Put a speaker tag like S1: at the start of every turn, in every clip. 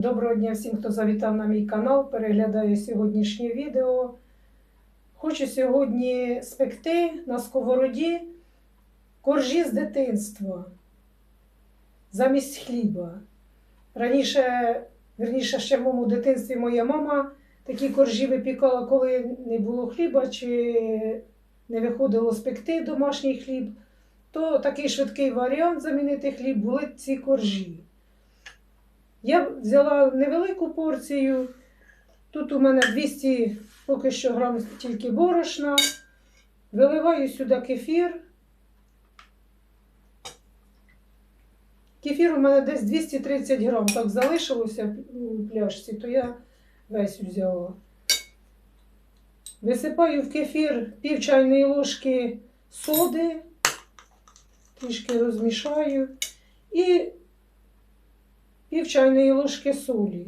S1: Доброго дня всім, хто завітав на мій канал, переглядає сьогоднішнє відео. Хочу сьогодні спекти на сковороді коржі з дитинства замість хліба. Раніше, верніше, ще в моєму дитинстві моя мама такі коржі випікала, коли не було хліба чи не виходило спекти домашній хліб. То такий швидкий варіант замінити хліб були ці коржі. Я взяла невелику порцію. Тут у мене 200 поки що грам тільки борошна. Виливаю сюди кефір. Кефір у мене десь 230 грам. Так залишилося у пляшці, то я весь взяла. Висипаю в кефір пів чайної ложки соди, трішки розмішаю. І пів чайної ложки солі.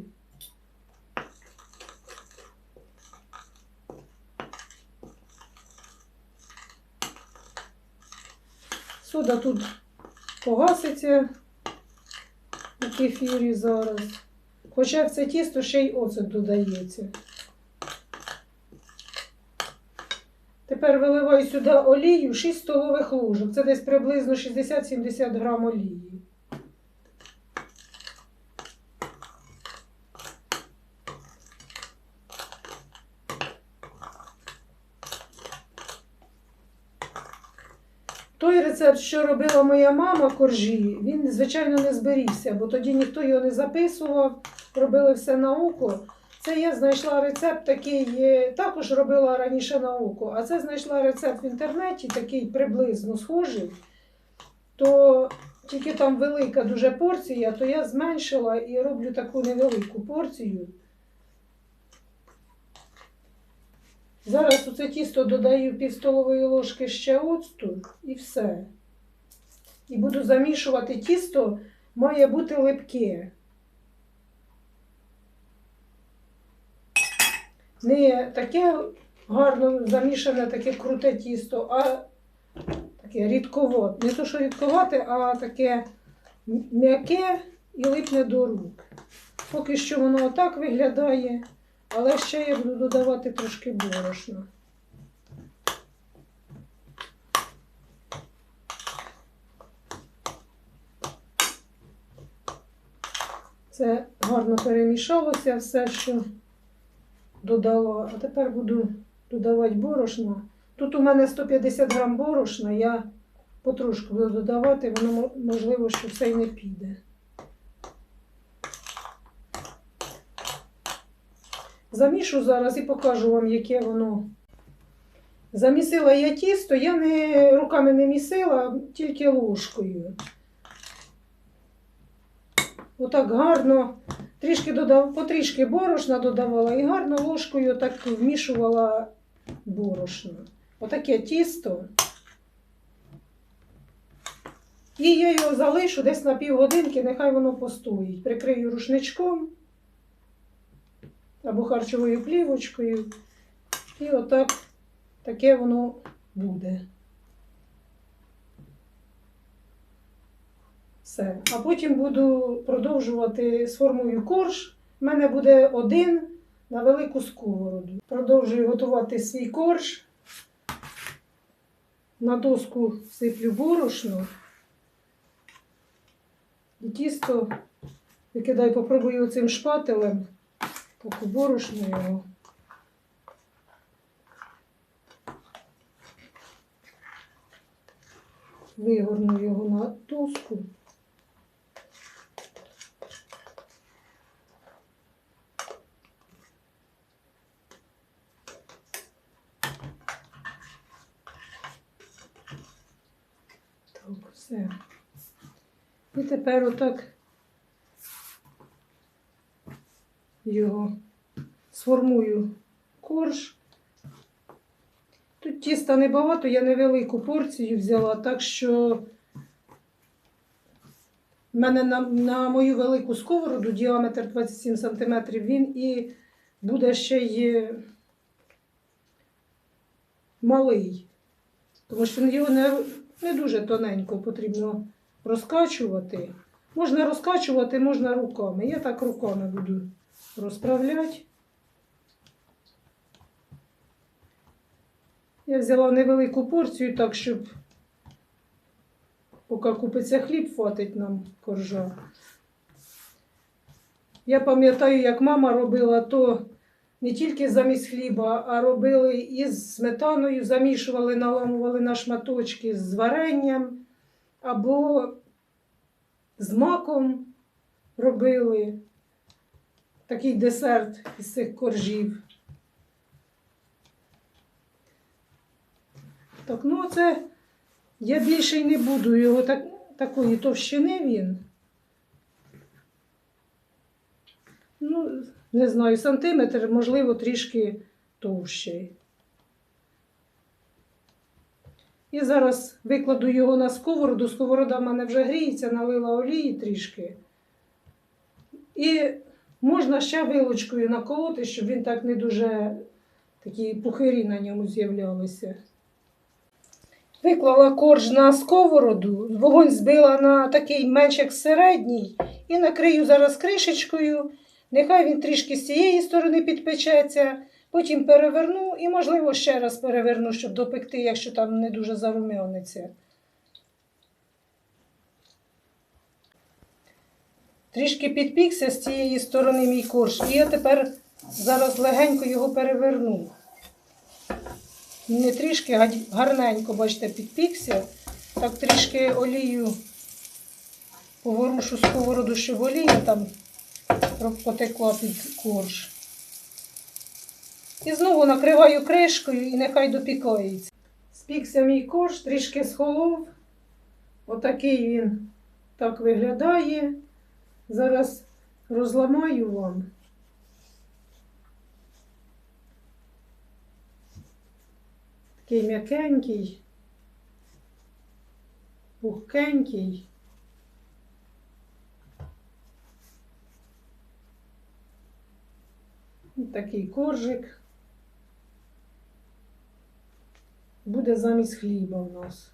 S1: Сода тут погаситься у кефірі зараз. Хоча в це тісто ще й оцет додається. Тепер виливаю сюди олію 6 столових ложок. Це десь приблизно 60-70 грам олії. Той рецепт, що робила моя мама коржі, він, звичайно, не зберігся, бо тоді ніхто його не записував, робили все на око. Це я знайшла рецепт такий, е, також робила раніше на око, а це знайшла рецепт в інтернеті, такий приблизно схожий. То тільки там велика дуже порція, то я зменшила і роблю таку невелику порцію. Зараз у це тісто додаю пів столової ложки ще оцту і все. І буду замішувати тісто, має бути липке. Не таке гарно замішане, таке круте тісто, а таке рідковате. Не то, що рідковате, а таке м'яке і липне до рук. Поки що воно отак виглядає. Але ще я буду додавати трошки борошна. Це гарно перемішалося все, що додала. А тепер буду додавати борошна. Тут у мене 150 грам борошна, я потрошку буду додавати, воно можливо, що все й не піде. Замішу зараз і покажу вам, яке воно. Замісила я тісто, я не, руками не місила, тільки ложкою. Отак гарно, трішки додав, потрішки борошна додавала і гарно ложкою так вмішувала борошно. Отаке тісто. І я його залишу десь на півгодинки, нехай воно постоїть. Прикрию рушничком або харчовою плівочкою. І отак таке воно буде. Все. А потім буду продовжувати сформую корж. У мене буде один на велику сковороду. Продовжую готувати свій корж. На доску сиплю борошно. І тісто викидаю, попробую цим шпателем. Поки борошно його. Вигорну його на доску. Так, все. І тепер отак його сформую корж. Тут тіста небагато, я невелику порцію взяла, так що в мене на, на мою велику сковороду діаметр 27 см, він і буде ще й малий. Тому що його не, не дуже тоненько потрібно розкачувати. Можна розкачувати, можна руками. Я так руками буду розправляти. Я взяла невелику порцію, так, щоб поки купиться хліб, хватить нам коржа. Я пам'ятаю, як мама робила то не тільки замість хліба, а робили із сметаною, замішували, наламували на шматочки з варенням або з маком робили такий десерт із цих коржів. Так, ну це я більше й не буду його так, такої товщини він. Ну, не знаю, сантиметр, можливо, трішки товщий. І зараз викладу його на сковороду. Сковорода в мене вже гріється, налила олії трішки. І можна ще вилочкою наколоти, щоб він так не дуже такі пухирі на ньому з'являлися. Виклала корж на сковороду, вогонь збила на такий менш як середній, і накрию зараз кришечкою. Нехай він трішки з цієї сторони підпечеться, потім переверну і, можливо, ще раз переверну, щоб допекти, якщо там не дуже зарум'яниться. Трішки підпікся з цієї сторони мій корж, і я тепер зараз легенько його переверну. Не трішки, гарненько, бачите, підпікся. Так трішки олію поворушу сковороду, щоб олія там потекла під корж. І знову накриваю кришкою і нехай допікається. Спікся мій корж, трішки схолов. Отакий він так виглядає. Зараз розламаю вам. Такий м'якенький, пухкенький. Такий коржик. Буде замість хліба у нас.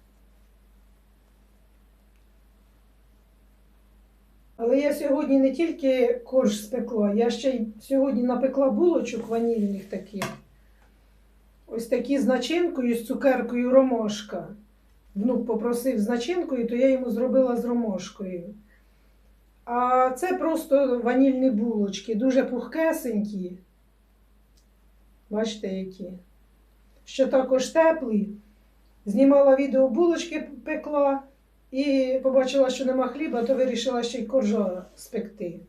S1: Але я сьогодні не тільки корж спекла, я ще й сьогодні напекла булочок ванільних таких. Ось такі з начинкою, з цукеркою ромашка. Внук попросив з начинкою, то я йому зробила з ромашкою. А це просто ванільні булочки, дуже пухкесенькі. Бачите, які. Що також теплі. Знімала відео булочки пекла і побачила, що нема хліба, то вирішила ще й коржа спекти.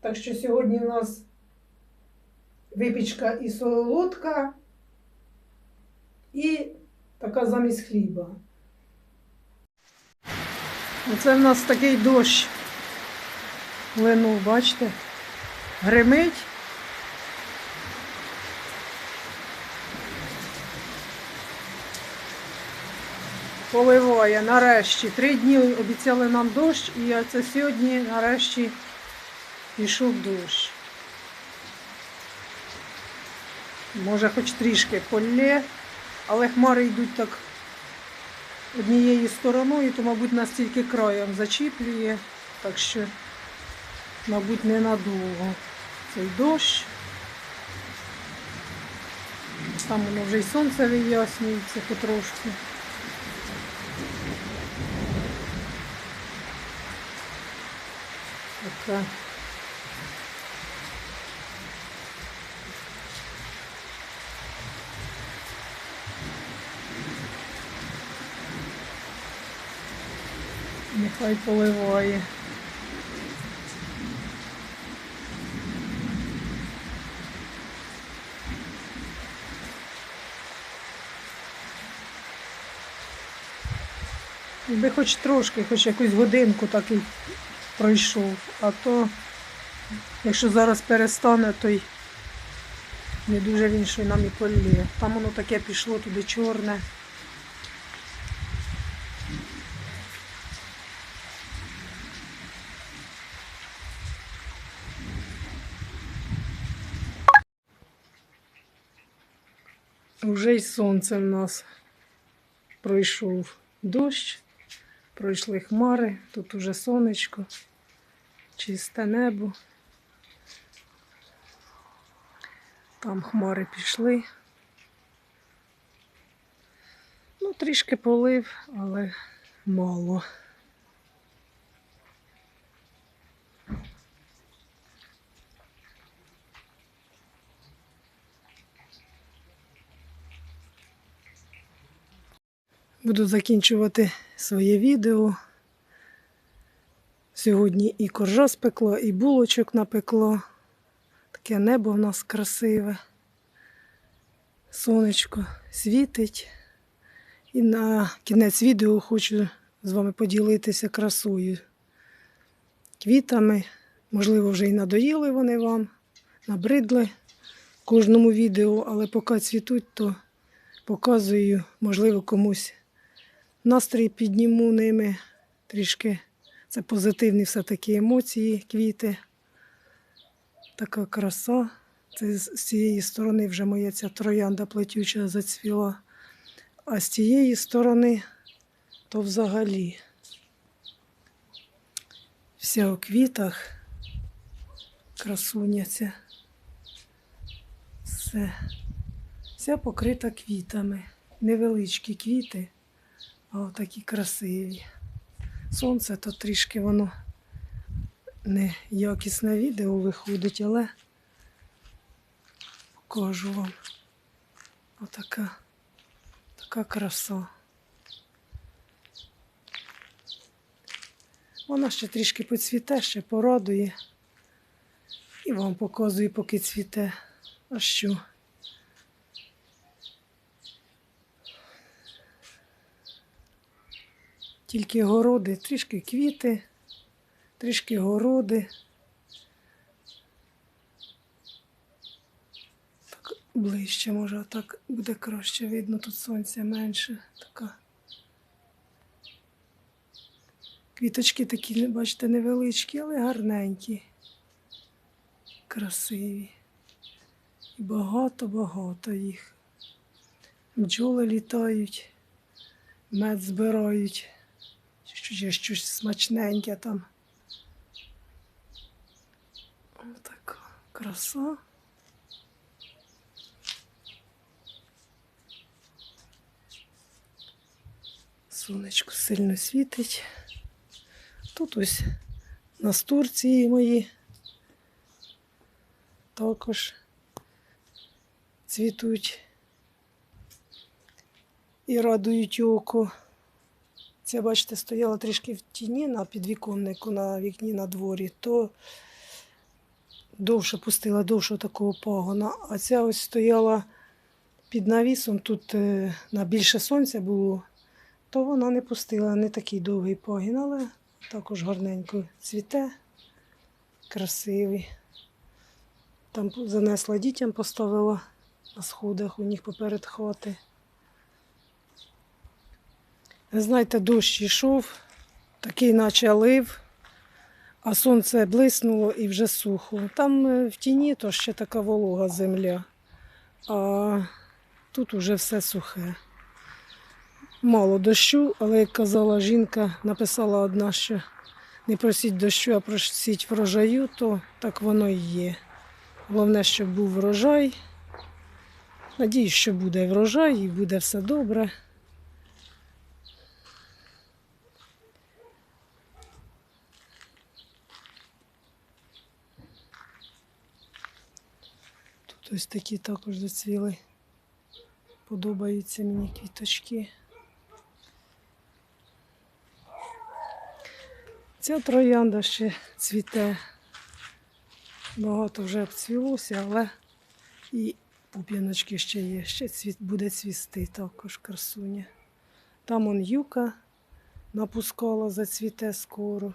S1: Так що сьогодні у нас випічка і солодка, і така замість хліба. Оце в нас такий дощ линув, бачите? Гримить. Поливає нарешті. Три дні обіцяли нам дощ, і це сьогодні нарешті пішов дощ. Може хоч трішки полє, але хмари йдуть так однією стороною, то, мабуть, нас тільки краєм зачіплює, так що, мабуть, ненадовго цей дощ. Там воно вже й сонце вияснюється потрошку. Така. Нехай поливає. Якби хоч трошки, хоч якусь годинку такий пройшов, а то, якщо зараз перестане, то й не дуже він що нам і полє. Там воно таке пішло туди чорне. Уже й сонце в нас пройшов дощ, пройшли хмари, тут уже сонечко. Чисте небо. Там хмари пішли. Ну, трішки полив, але мало. Буду закінчувати своє відео. Сьогодні і коржа спекла, і булочок напекло. Таке небо в нас красиве. Сонечко світить. І на кінець відео хочу з вами поділитися красою. Квітами. Можливо, вже і надоїли вони вам, набридли в кожному відео, але поки цвітуть, то показую, можливо, комусь настрій підніму ними трішки. Це позитивні все-таки емоції, квіти. Така краса. Це з цієї сторони вже моя ця троянда плетюча зацвіла. А з цієї сторони то взагалі вся у квітах красуняця. Все. Вся покрита квітами. Невеличкі квіти, а отакі красиві. Сонце то трішки воно не якісне відео виходить, але покажу вам. Отака така краса. Вона ще трішки поцвіте, ще порадує. І вам показую, поки цвіте. А що? Тільки городи, трішки квіти, трішки городи. Так ближче, може, так буде краще видно, тут сонця менше. Така. Квіточки такі, бачите, невеличкі, але гарненькі, красиві. І багато-багато їх. Бджоли літають, мед збирають. Щось, щось смачненьке там. Отака краса. Сонечко сильно світить. Тут ось настурції мої також цвітуть і радують око. Ця, бачите, стояла трішки в тіні на підвіконнику на вікні на дворі, то довше пустила довше такого пагона. А ця ось стояла під навісом, тут е, на більше сонця було, то вона не пустила не такий довгий пагін, але також гарненько цвіте, красивий. Там занесла дітям, поставила на сходах у них поперед хати. Знаєте, дощ йшов, такий наче лив, а сонце блиснуло і вже сухо. Там е, в тіні то ще така волога земля, а тут уже все сухе. Мало дощу, але як казала жінка, написала одна, що не просіть дощу, а просіть врожаю, то так воно і є. Головне, щоб був врожай. Надіюсь, що буде врожай і буде все добре. Ось такі також зацвіли. Подобаються мені квіточки. Ця троянда ще цвіте. Багато вже обцвілося, але і пуп'яночки ще є. Ще цвіт, буде цвісти також красуня. Там он юка напускала, зацвіте скоро.